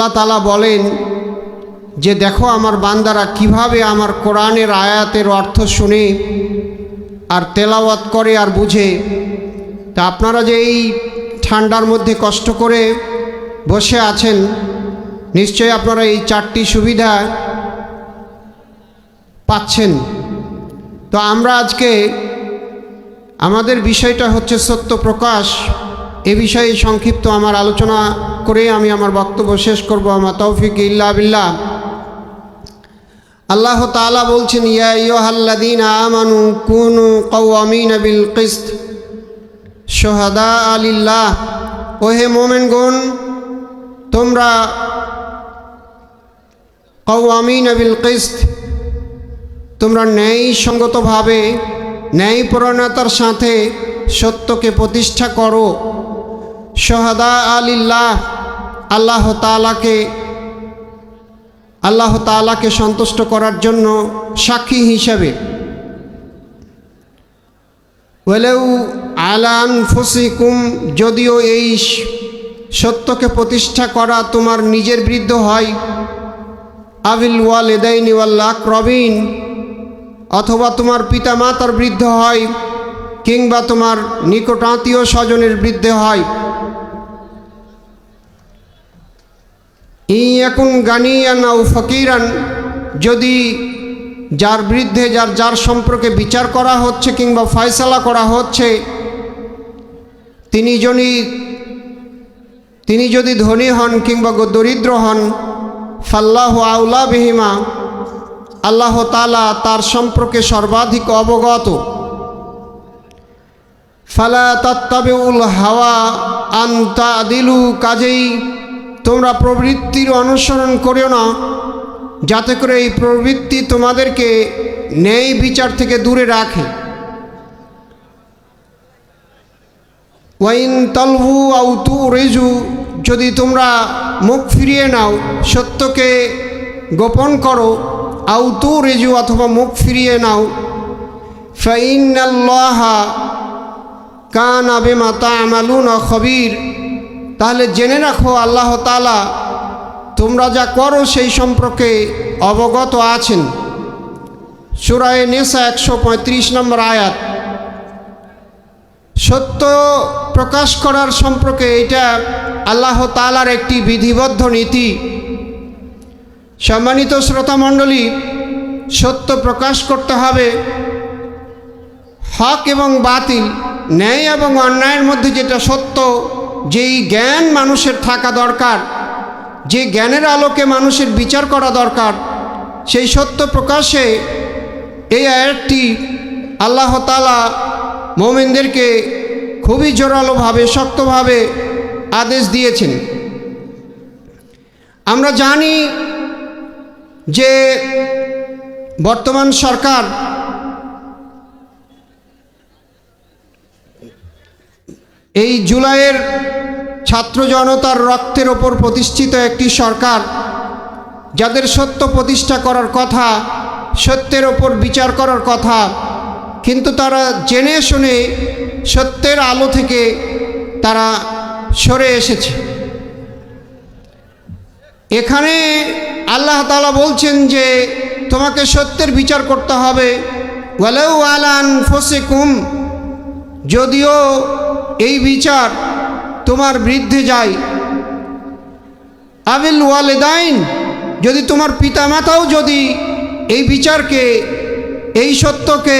আল্লাহ তালা বলেন যে দেখো আমার বান্দারা কীভাবে আমার কোরআনের আয়াতের অর্থ শুনে আর তেলাওয়াত করে আর বুঝে। তা আপনারা যে এই ঠান্ডার মধ্যে কষ্ট করে বসে আছেন, নিশ্চয়ই আপনারা এই চারটি সুবিধা পাচ্ছেন। তো আমরা আজকে আমাদের বিষয়টা হচ্ছে সত্য প্রকাশ। এ বিষয়ে সংক্ষিপ্ত আমার আলোচনা করে আমি আমার বক্তব্য শেষ করব। আমার তৌফিক ইল্লা বিল্লাহ। আল্লাহ তাআলা বলছেন, ইয়া ইয়ুহাল্লাযীনা আমানু কুনু কওয়ামিনা বিল কিসত। শুহাদা আলিল্লাহ। ওহে মোমেনগণ, তোমরা কওয়ামিনা বিল কিসত। তোমরা ন্যায়সঙ্গতভাবে ন্যায়পরণতার সাথে সত্যকে প্রতিষ্ঠা করো। সোহাদা আলিল্লাহ, আল্লাহ তালাকে আল্লাহ তালাকে সন্তুষ্ট করার জন্য সাক্ষী হিসাবে। ওয়েলেও আলান ফসিকুম যদিও এই সত্যকে প্রতিষ্ঠা করা তোমার নিজের বিরুদ্ধ হয়। আবিল ওয়াল এদাইনি ওয়াল্লাহ রবিন অথবা তোমার পিতা মাতার বৃদ্ধ হয়, কিংবা তোমার নিকটাত্মীয় স্বজনের বৃদ্ধে হয়। ই এখন গানিয়ান ও ফকিরান, যদি যার বিরুদ্ধে, যার যার সম্পর্কে বিচার করা হচ্ছে কিংবা ফয়সালা করা হচ্ছে, তিনি যদি তিনি যদি ধনী হন কিংবা দরিদ্র হন, ফাল্লাহ আউলা বিহিমা, আল্লাহ তালা তার সম্পর্কে সর্বাধিক অবগত। ফালা তত্তাবেউল হাওয়া আন্তা দিলু কাজেই তোমরা প্রবৃত্তির অনুসরণ করিও না, যাতে করে এই প্রবৃত্তি তোমাদেরকে ন্যায় বিচার থেকে দূরে রাখে। ওয়াইন তলভু আউতু রেজু, যদি তোমরা মুখ ফিরিয়ে নাও, সত্যকে গোপন করো আউতু রেজু অথবা মুখ ফিরিয়ে নাও ফাইনাল্লাহা কান আবে মাতা আমালুন খবির। তাহলে জেনে রাখো, আল্লাহ তালা তোমরা যা করো সেই সম্পর্কে অবগত আছেন। সুরায় নেশা একশো পঁয়ত্রিশ নম্বর আয়াত। সত্য প্রকাশ করার সম্পর্কে এটা আল্লাহ তালার একটি বিধিবদ্ধ নীতি। সম্মানিত শ্রোতামণ্ডলী সত্য প্রকাশ করতে হবে। হক এবং বাতিল, ন্যায় এবং অন্যায়ের মধ্যে যেটা সত্য যেই জ্ঞান মানুষের থাকা দরকার, যে জ্ঞানের আলোকে মানুষের বিচার করা দরকার, সেই সত্য প্রকাশে এই আয়াতটি আল্লাহ তালা মোমেনদেরকে খুবই জোরালোভাবে, শক্তভাবে আদেশ দিয়েছেন। আমরা জানি যে বর্তমান সরকার এই জুলাইয়ের ছাত্র জনতার রক্তের ওপর প্রতিষ্ঠিত একটি সরকার, যাদের সত্য প্রতিষ্ঠা করার কথা, সত্যের ওপর বিচার করার কথা, কিন্তু তারা জেনে শুনে সত্যের আলো থেকে তারা সরে এসেছে। এখানে আল্লাহ তালা বলছেন যে, তোমাকে সত্যের বিচার করতে হবে। ওয়ালেও আলান ফসেকুম যদিও এই বিচার তোমার বৃদ্ধে যায়। আবিল ওয়ালেদাইন, যদি তোমার পিতামাতাও যদি এই বিচারকে, এই সত্যকে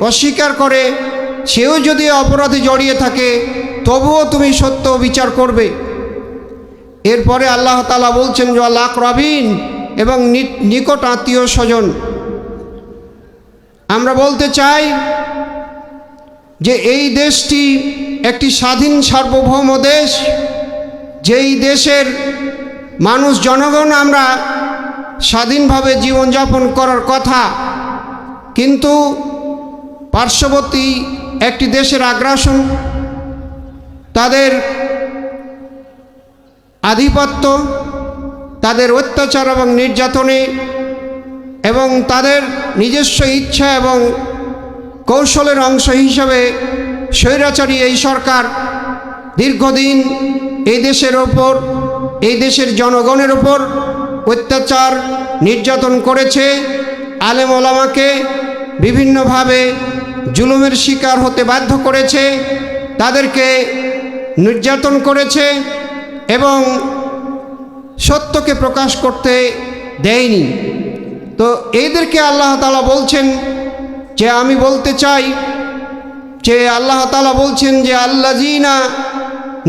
অস্বীকার করে, সেও যদি অপরাধে জড়িয়ে থাকে, তবুও তুমি সত্য বিচার করবে। এরপরে আল্লাহ তালা বলছেন আল্লাহ রবিন এবং নিকট আত্মীয় স্বজন। আমরা বলতে চাই যে এই দেশটি একটি স্বাধীন সার্বভৌম দেশ, যেই দেশের মানুষ জনগণ আমরা স্বাধীনভাবে জীবনযাপন করার কথা, কিন্তু পার্শ্ববর্তী একটি দেশের আগ্রাসন, তাদের আধিপত্য, তাদের অত্যাচার এবং নির্যাতনে এবং তাদের নিজস্ব ইচ্ছা এবং কৌশলের অংশ হিসাবে স্বৈরাচারী এই সরকার দীর্ঘদিন এই দেশের ওপর, এই দেশের জনগণের ওপর অত্যাচার নির্যাতন করেছে। আলেম ওলামাকে বিভিন্নভাবে জুলুমের শিকার হতে বাধ্য করেছে, তাদেরকে নির্যাতন করেছে এবং সত্যকে প্রকাশ করতে দেয়নি। তো এদেরকে আল্লাহ তালা বলছেন যে আমি বলতে চাই, যে আল্লাহ তালা বলছেন যে আল্লা জিনা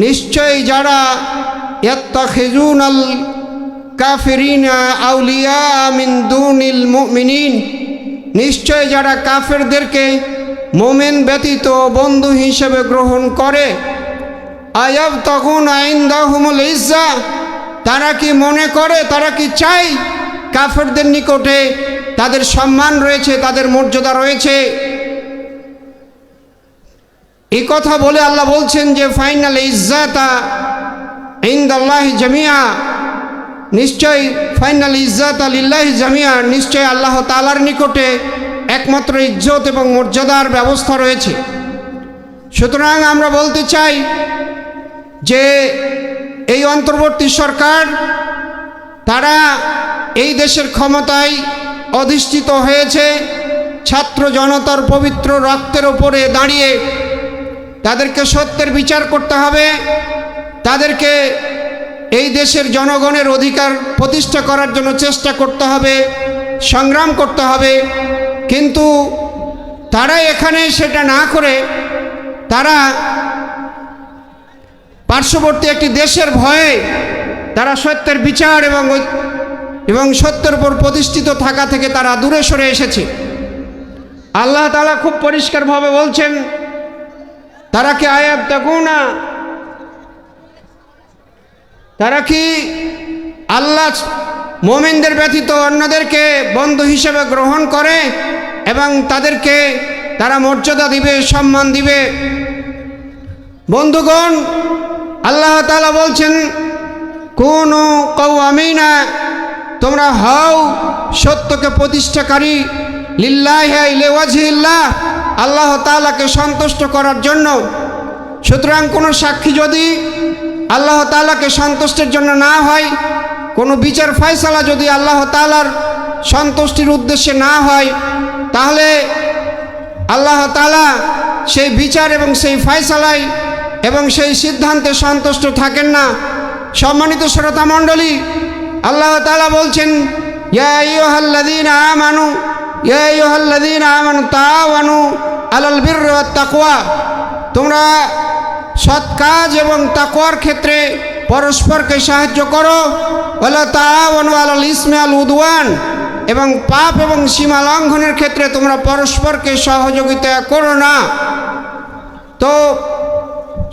নিশ্চয়ই যারা ইয়াত্তা খেজুন আল কাফেরিনা আউলিয়া মিন দুনিল মুমিনিন নিশ্চয় যারা কাফেরদেরকে মোমেন ব্যতীত বন্ধু হিসেবে গ্রহণ করে আয়াব তখন আইন দাহমুল ইজ্জা, তারা কি মনে করে, তারা কি চাই কাফেরদের নিকটে তাদের সম্মান রয়েছে, তাদের মর্যাদা রয়েছে। এই কথা বলে আল্লাহ বলছেন যে, ফাইনাল ইজ্জাতা ইন্দাল্লাহ জামিয়া নিশ্চয় ফাইনাল ইজ্জাত আলিল্লাহ জামিয়া নিশ্চয় আল্লাহ তালার নিকটে একমাত্র ইজ্জত এবং মর্যাদার ব্যবস্থা রয়েছে। সুতরাং আমরা বলতে চাই যে, এই অন্তর্বর্তী সরকার, তারা এই দেশের ক্ষমতায় অধিষ্ঠিত হয়েছে। ছাত্র জনতার পবিত্র রক্তের ওপরে দাঁড়িয়ে তাদেরকে সত্যের বিচার করতে হবে। তাদেরকে এই দেশের জনগণের অধিকার প্রতিষ্ঠা করার জন্য চেষ্টা করতে হবে, সংগ্রাম করতে হবে। কিন্তু তারা এখানে সেটা না করে তারা পার্শ্ববর্তী একটি দেশের ভয়ে তারা সত্যের বিচার এবং এবং সত্যের উপর প্রতিষ্ঠিত থাকা থেকে তারা দূরে সরে এসেছে। আল্লাহ তালা খুব পরিষ্কারভাবে বলছেন, তারা কি আয়াত দেখো না? তারা কি আল্লাহ মোমেনদের ব্যতীত অন্যদেরকে বন্ধু হিসেবে গ্রহণ করে এবং তাদেরকে তারা মর্যাদা দিবে, সম্মান দিবে? বন্ধুগণ, আল্লাহ তালা বলছেন, কোন কৌ আমি না তোমরা হও সত্যকে প্রতিষ্ঠাকারী। লিল্লাহ ইলেওয়াজিল্লাহ আল্লাহ তালাকে সন্তুষ্ট করার জন্য। সুতরাং কোনো সাক্ষী যদি আল্লাহ তালাকে সন্তুষ্টের জন্য না হয়, কোনো বিচার ফয়সালা যদি আল্লাহ তালার সন্তুষ্টির উদ্দেশ্যে না হয়, তাহলে আল্লাহ তালা সেই বিচার এবং সেই ফয়সালায় এবং সেই সিদ্ধান্তে সন্তুষ্ট থাকেন না। সম্মানিত শ্রোতা মণ্ডলী আল্লাহ তালা বলছেন ইয়াহ্লাদিন আমানু ইয়াহ্লাদিন আমানু তাওয়ানু আলাল বীর তাকওয়া তোমরা সৎ কাজ এবং তাকওয়ার ক্ষেত্রে পরস্পরকে সাহায্য করো। ওলা তাওয়ানু আলাল ইসমে আল উদওয়ান, এবং পাপ এবং সীমা লঙ্ঘনের ক্ষেত্রে তোমরা পরস্পরকে সহযোগিতা করো না। তো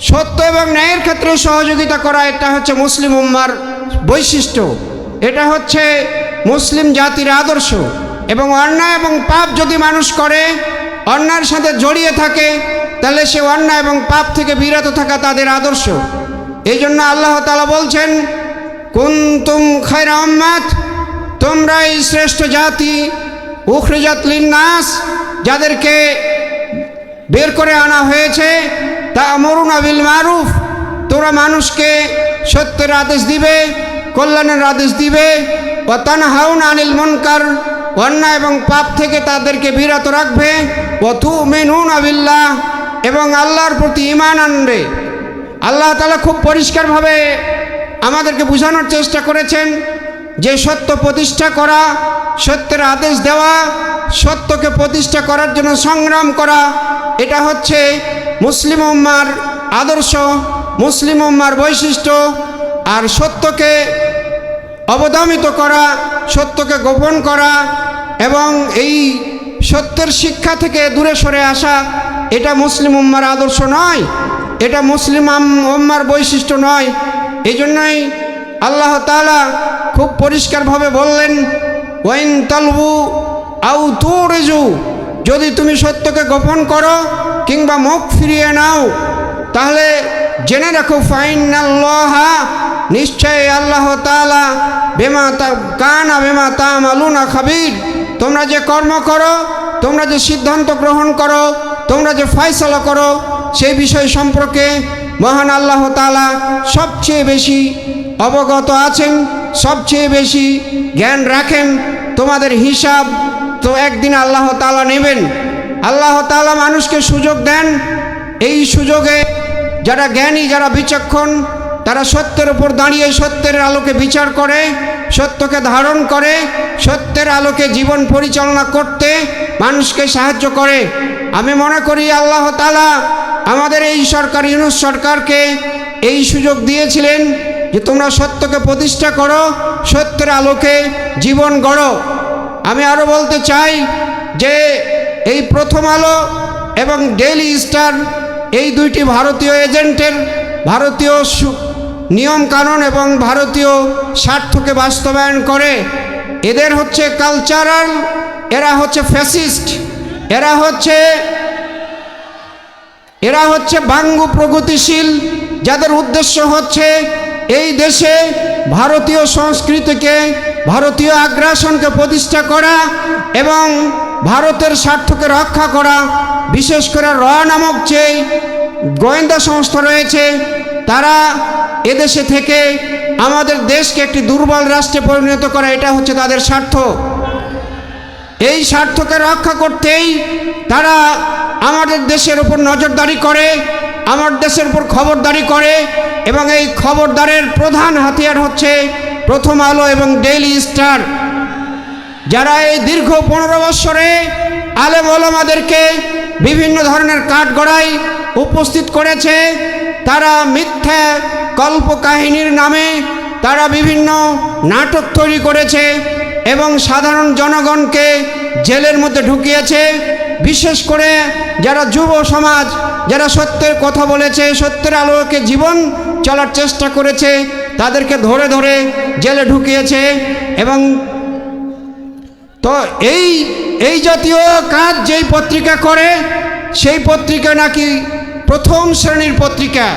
সত্য এবং ন্যায়ের ক্ষেত্রে সহযোগিতা করা এটা হচ্ছে মুসলিম উম্মার বৈশিষ্ট্য। এটা হচ্ছে মুসলিম জাতির আদর্শ। এবং অন্যায় এবং পাপ যদি মানুষ করে, অন্যায়ের সাথে জড়িয়ে থাকে, তাহলে সে অন্যায় এবং পাপ থেকে বিরত থাকা তাদের আদর্শ। এই জন্য আল্লাহ তালা বলছেন, কুন্তুম খায়রা উম্মাত, তোমরাই শ্রেষ্ঠ জাতি, উখরিজাত লিন্নাস, যাদেরকে বের করে আনা হয়েছে তা মরুন আবিল মারুফ তোমরা মানুষকে সত্যের আদেশ দিবে কল্যাণের আদেশ দিবে। ও তানহাউন আনিল মনকার, অন্যায় এবং পাপ থেকে তাদেরকে বিরত রাখবে। ও তু মেনুন আবিল্লাহ এবং আল্লাহর প্রতি ইমান আনবে। আল্লাহ তালা খুব পরিষ্কারভাবে আমাদেরকে বোঝানোর চেষ্টা করেছেন যে সত্য প্রতিষ্ঠা করা, সত্যের আদেশ দেওয়া, সত্যকে প্রতিষ্ঠা করার জন্য সংগ্রাম করা, এটা হচ্ছে মুসলিম উম্মার আদর্শ, মুসলিম উম্মার বৈশিষ্ট্য। আর সত্যকে অবদমিত করা, সত্যকে গোপন করা এবং এই সত্যের শিক্ষা থেকে দূরে সরে আসা, এটা মুসলিম উম্মার আদর্শ নয়, এটা মুসলিম উম্মার বৈশিষ্ট্য নয়। এই জন্যই আল্লাহ তালা খুব পরিষ্কারভাবে বললেন, ওয়াইন তালবু আউ তুরেজু, যদি তুমি সত্যকে গোপন করো কিংবা মুখ ফিরিয়ে নাও, তাহলে জেনে রাখো, ফাইনাল্লাহা নিশ্চয় আল্লাহ তালা বেমা তা কানা বেমা তা মালুনা খাবির। তোমরা যে কর্ম করো, তোমরা যে সিদ্ধান্ত গ্রহণ করো, তোমরা যে ফয়সলা করো, সেই বিষয় সম্পর্কে মহান আল্লাহ তালা সবচেয়ে বেশি অবগত আছেন, সবচেয়ে বেশি জ্ঞান রাখেন। তোমাদের হিসাব তো একদিন আল্লাহ তালা নেবেন। আল্লাহ তালা মানুষকে সুযোগ দেন। এই সুযোগে যারা জ্ঞানী, যারা বিচক্ষণ তারা সত্যের উপর দাঁড়িয়ে সত্যের আলোকে বিচার করে, সত্যকে ধারণ করে, সত্যের আলোকে জীবন পরিচালনা করতে মানুষকে সাহায্য করে। আমি মনে করি আল্লাহ তালা আমাদের এই সরকার, ইউনুস সরকারকে এই সুযোগ দিয়েছিলেন যে তোমরা সত্যকে প্রতিষ্ঠা করো, সত্যের আলোকে জীবন গড়ো। আমি আরও বলতে চাই যে এই প্রথম আলো এবং ডেইলি স্টার এই দুইটি ভারতীয় এজেন্টের, ভারতীয় নিয়মকানুন এবং ভারতীয় স্বার্থকে বাস্তবায়ন করে। এদের হচ্ছে কালচারাল এরা হচ্ছে ফ্যাসিস্ট এরা হচ্ছে এরা হচ্ছে বাঙ্গু প্রগতিশীল, যাদের উদ্দেশ্য হচ্ছে এই দেশে ভারতীয় সংস্কৃতিকে, ভারতীয় আগ্রাসনকে প্রতিষ্ঠা করা এবং ভারতের স্বার্থকে রক্ষা করা। বিশেষ করে র নামক যে গোয়েন্দা সংস্থা রয়েছে তারা এদেশে থেকে আমাদের দেশকে একটি দুর্বল রাষ্ট্রে পরিণত করা, এটা হচ্ছে তাদের স্বার্থ। এই স্বার্থকে রক্ষা করতেই তারা আমাদের দেশের উপর নজরদারি করে, আমার দেশের উপর খবরদারি করে এবং এই খবরদারের প্রধান হাতিয়ার হচ্ছে প্রথম আলো এবং ডেইলি স্টার। যারা এই দীর্ঘ পনেরো বৎসরে আলেম ওলামাদেরকে বিভিন্ন ধরনের কাঠগড়াই উপস্থিত করেছে তারা মিথ্যা কল্পকাহিনীর নামে তারা বিভিন্ন নাটক তৈরি করেছে এবং সাধারণ জনগণকে জেলের মধ্যে ঢুকিয়েছে। বিশেষ করে যারা যুব সমাজ, যারা সত্যের কথা বলেছে, সত্যের আলোকে জীবন চলার চেষ্টা করেছে, তাদেরকে ধরে ধরে জেলে ঢুকিয়েছে এবং তো এই এই জাতীয় কাজ যেই পত্রিকা করে, সেই পত্রিকা নাকি প্রথম শ্রেণির পত্রিকা।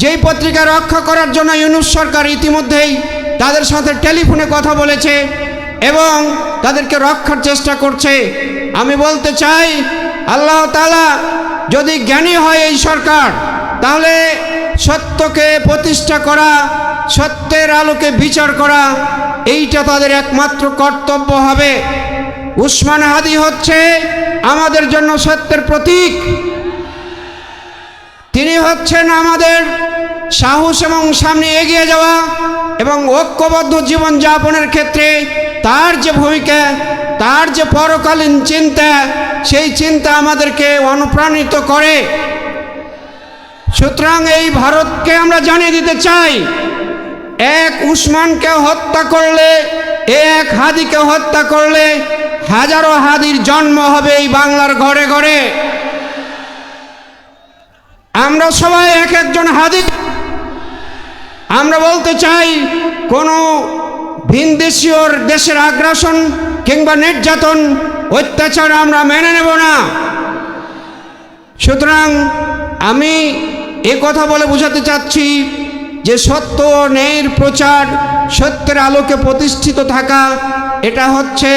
যেই পত্রিকা রক্ষা করার জন্য ইউনুস সরকার ইতিমধ্যেই তাদের সাথে টেলিফোনে কথা বলেছে এবং তাদেরকে রক্ষার চেষ্টা করছে। আমি বলতে চাই, আল্লাহ তালা যদি জ্ঞানী হয় এই সরকার, তাহলে সত্যকে প্রতিষ্ঠা করা, সত্যের আলোকে বিচার করা, এইটা তাদের একমাত্র কর্তব্য হবে। উসমান হাদি হচ্ছে আমাদের জন্য সত্যের প্রতীক। তিনি হচ্ছেন আমাদের সাহস এবং সামনে এগিয়ে যাওয়া এবং ঐক্যবদ্ধ জীবনযাপনের ক্ষেত্রে তার যে ভূমিকা, তার যে পরকালীন চিন্তা, সেই চিন্তা আমাদেরকে অনুপ্রাণিত করে। সুতরাং এই ভারতকে আমরা জানিয়ে দিতে চাই, এক উসমানকে হত্যা করলে এক হাদিকে হত্যা করলে হাজারো হাদির জন্ম হবে এই বাংলার ঘরে ঘরে। আমরা সবাই এক একজন হাদি আমরা বলতে চাই, কোনো ভিনদেশীয় দেশের আগ্রাসন কিংবা নির্যাতন, অত্যাচার আমরা মেনে নেব না। সুতরাং আমি এ কথা বলে বোঝাতে চাচ্ছি যে সত্য ও ন্যায়ের প্রচার সত্যের আলোকে প্রতিষ্ঠিত থাকা, এটা হচ্ছে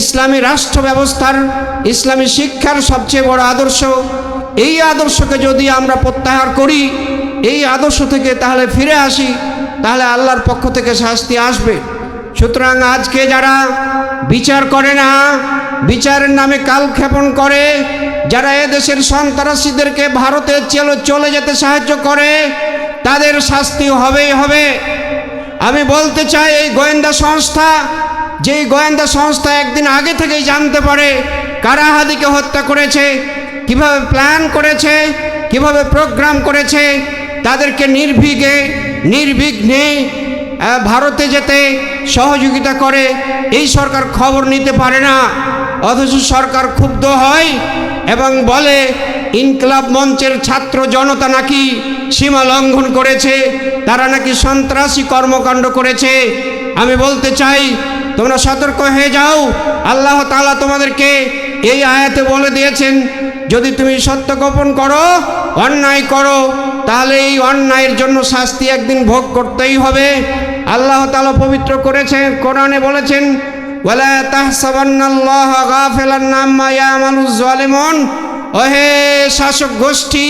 ইসলামী রাষ্ট্র ব্যবস্থার, ইসলামী শিক্ষার সবচেয়ে বড় আদর্শ। এই আদর্শকে যদি আমরা প্রত্যাহার করি, এই আদর্শ থেকে তাহলে ফিরে আসি, তাহলে আল্লাহর পক্ষ থেকে শাস্তি আসবে। সুতরাং আজকে যারা বিচার করে না, বিচারের নামে কালক্ষেপণ করে, যারা এদেশের সন্ত্রাসীদেরকে ভারতে চলে চলে যেতে সাহায্য করে, তাদের শাস্তি হবেই হবে। আমি বলতে চাই, এই গোয়েন্দা সংস্থা, যেই গোয়েন্দা সংস্থা একদিন আগে থেকেই জানতে পারে কারা হাদিকে হত্যা করেছে কীভাবে প্ল্যান করেছে, কীভাবে প্রোগ্রাম করেছে, তাদেরকে নির্ভীগে নির্বিঘ্নে ভারতে যেতে সহযোগিতা করে, এই সরকার খবর নিতে পারে না। অথচ সরকার ক্ষুব্ধ হয় এবং বলে, ইনকলাব মঞ্চের ছাত্র জনতা নাকি সীমা লঙ্ঘন করেছে, তারা নাকি সন্ত্রাসী কর্মকাণ্ড করেছে। আমি বলতে চাই, তোমরা সতর্ক হয়ে যাও। আল্লাহ তাআলা তোমাদেরকে এই আয়াতে বলে দিয়েছেন যদি তুমি সত্য গোপন করো, অন্যায় করো, তাহলে এই অন্যায়ের জন্য শাস্তি একদিন ভোগ করতেই হবে। আল্লাহ তালা পবিত্র করেছেন, কোরআনে বলেছেন, ওয়ালা তাহসাবান্নাল্লাহ গাফিলান আম্মা ইয়ামালুজ জালিমুন। ওহে শাসক গোষ্ঠী,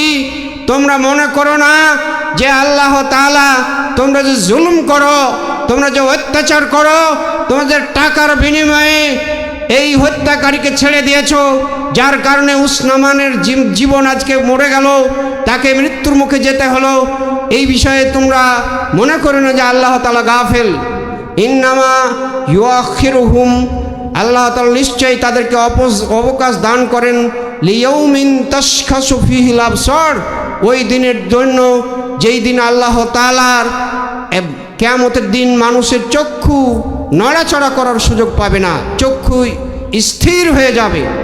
তোমরা মনে করো না যে আল্লাহ তাআলা তোমরা যে জুলুম করো, তোমরা যে অত্যাচার করো, তোমাদের টাকার বিনিময়ে এই হত্যাকারীকে ছেড়ে দিয়েছ। যার কারণে উসনামানের জীব- জীবন আজকে মরে গেল, তাকে মৃত্যুর মুখে যেতে হলো। এই বিষয়ে তোমরা মনে করো না যে আল্লাহ তালা গাফেল। ইন্নামা ইউআখিরুহুম, আল্লাহ তালা নিশ্চয়ই তাদেরকে অবকাশ দান করেন। লিয়ৌমিন তসখাসু ফিহিল আবসর, ওই দিনের জন্য যেই দিন আল্লাহ তালার কেয়ামতের দিন মানুষের চক্ষু নড়াচড়া করার সুযোগ পাবে না চক্ষু স্থির হয়ে যাবে।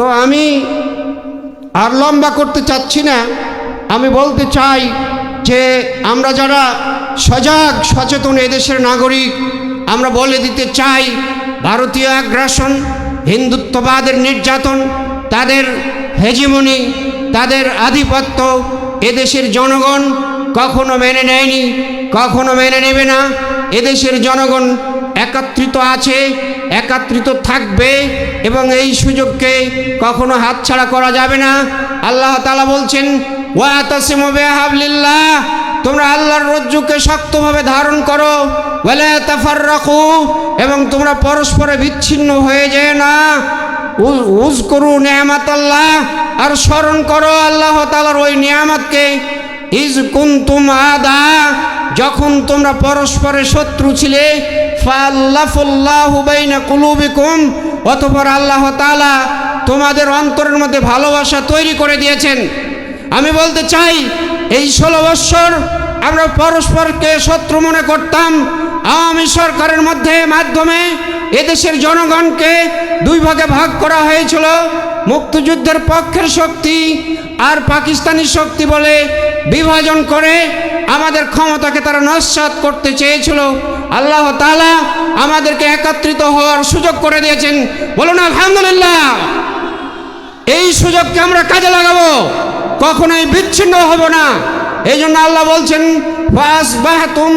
তো আমি আর লম্বা করতে চাচ্ছি না। আমি বলতে চাই যে আমরা যারা সজাগ, সচেতন এদেশের নাগরিক, আমরা বলে দিতে চাই ভারতীয় আগ্রাসন, হিন্দুত্ববাদের নির্যাতন, তাদের হেজিমনি, তাদের আধিপত্য এদেশের জনগণ কখনো মেনে নেয়নি, কখনো মেনে নেবে না। এদেশের জনগণ একত্রিত আছে, একত্রিত থাকবে এবং এই সুযোগকে কখনো হাতছাড়া করা যাবে না। আল্লাহ তালা বলছেন ওয়াতাসিমু তোমরা আল্লাহর রজ্জুকে শক্তভাবে ধারণ করো। ওয়ালা তাফাররাকু এবং তোমরা পরস্পরে বিচ্ছিন্ন হয়ে যেও না। উজ করু নিয়ামাত আল্লাহ আর স্মরণ করো আল্লাহ তালার ওই নিয়ামতকে। ইজ কুন্তুম আদা যখন তোমরা পরস্পরের শত্রু ছিলে অতঃপর আল্লাহ তাআলা তোমাদের অন্তরের মধ্যে ভালোবাসা তৈরি করে দিয়েছেন। আমি বলতে চাই, এই ষোলো বৎসর আমরা পরস্পরকে শত্রু মনে করতাম। আওয়ামী সরকারের মধ্যে মাধ্যমে এদেশের জনগণকে দুই ভাগে ভাগ করা হয়েছিল। মুক্তিযুদ্ধের পক্ষের শক্তি আর পাকিস্তানি শক্তি বলে বিভাজন করে আমাদের ক্ষমতাকে তারা নস্বাত করতে চেয়েছিল। আল্লাহ তালা আমাদেরকে একত্রিত হওয়ার সুযোগ করে দিয়েছেন। বলুন, আলহামদুলিল্লাহ। এই সুযোগকে আমরা কাজে লাগাবো। কখনোই বিচ্ছিন্ন হব না। এই জন্য আল্লাহ বলছেন ফাসবাহতুম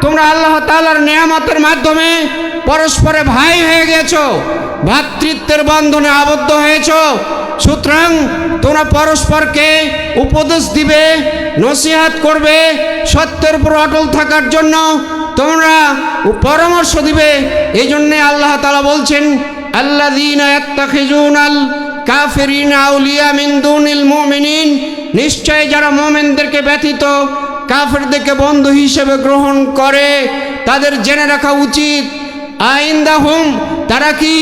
তোমরা আল্লাহ তাআলার নিয়ামতের মাধ্যমে পরস্পরে ভাই হয়ে গেছো ভ্রাতৃত্বের বন্ধনে আবদ্ধ হয়েছ। সুতরাং তোমরা পরস্পরকে উপদেশ দিবে, নসিহাত করবে, সত্যের উপর অটল থাকার জন্য তোমরা পরামর্শ দিবে। এই জন্যে আল্লাহ তালা বলছেন কাফিরিনা আউলিয়া মিন দুনিল মুমিনিন। নিশ্চয় যারা মোমেনদেরকে ব্যতীত কাফেরদেরকে বন্ধু হিসেবে গ্রহণ করে, তাদের জেনে রাখা উচিত। আইন্দাহুম, তারা কি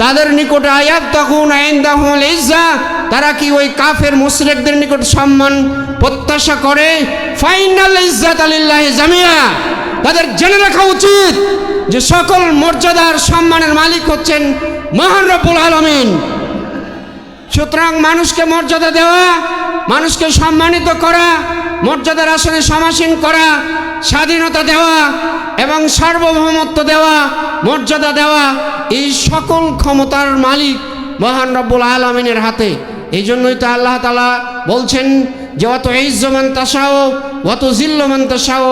তাদের নিকট আয়াত তখন আইন্দাহুম ইজ্জা। তারা কি ওই কাফের মুশরিকদের নিকট সম্মান প্রত্যাশা করে? ফাইনাল ইজ্জাত আলিল্লাহ জামিয়া। তাদের জেনে রাখা উচিত যে সকল মর্যাদার সম্মানের মালিক হচ্ছেন মহান রব্বুল আলমিন। সুতরাং মানুষকে মর্যাদা দেওয়া, মানুষকে সম্মানিত করা, মর্যাদার আসনে সমাসীন করা, স্বাধীনতা দেওয়া এবং সার্বভৌমত্ব দেওয়া, মর্যাদা দেওয়া এই সকল ক্ষমতার মালিক মহান রব্বুল আলমিনের হাতে। এই জন্যই তো আল্লাহ তালা বলছেন যে অত ইজ্জমান তাসাও অত জিল্লমান তাসাও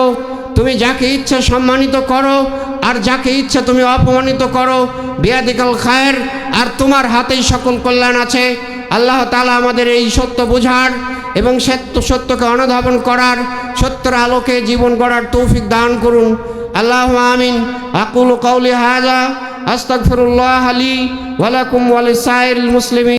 তুমি যাকে ইচ্ছা সম্মানিত করো, আর যাকে ইচ্ছা তুমি অপমানিত করো। বিয়াদিকাল খায়ের, আর তোমার হাতেই সকল কল্যাণ আছে। আল্লাহ তালা আমাদের এই সত্য বোঝার এবং সত্য, সত্যকে অনুধাবন করার, সত্যের আলোকে জীবন গড়ার তৌফিক দান করুন। আল্লাহ আমিন। আকুল কৌলি হাজা আস্তাগফিরুল্লাহ আলী ওয়ালাকুম ওয়ালিসাইল মুসলিমিন।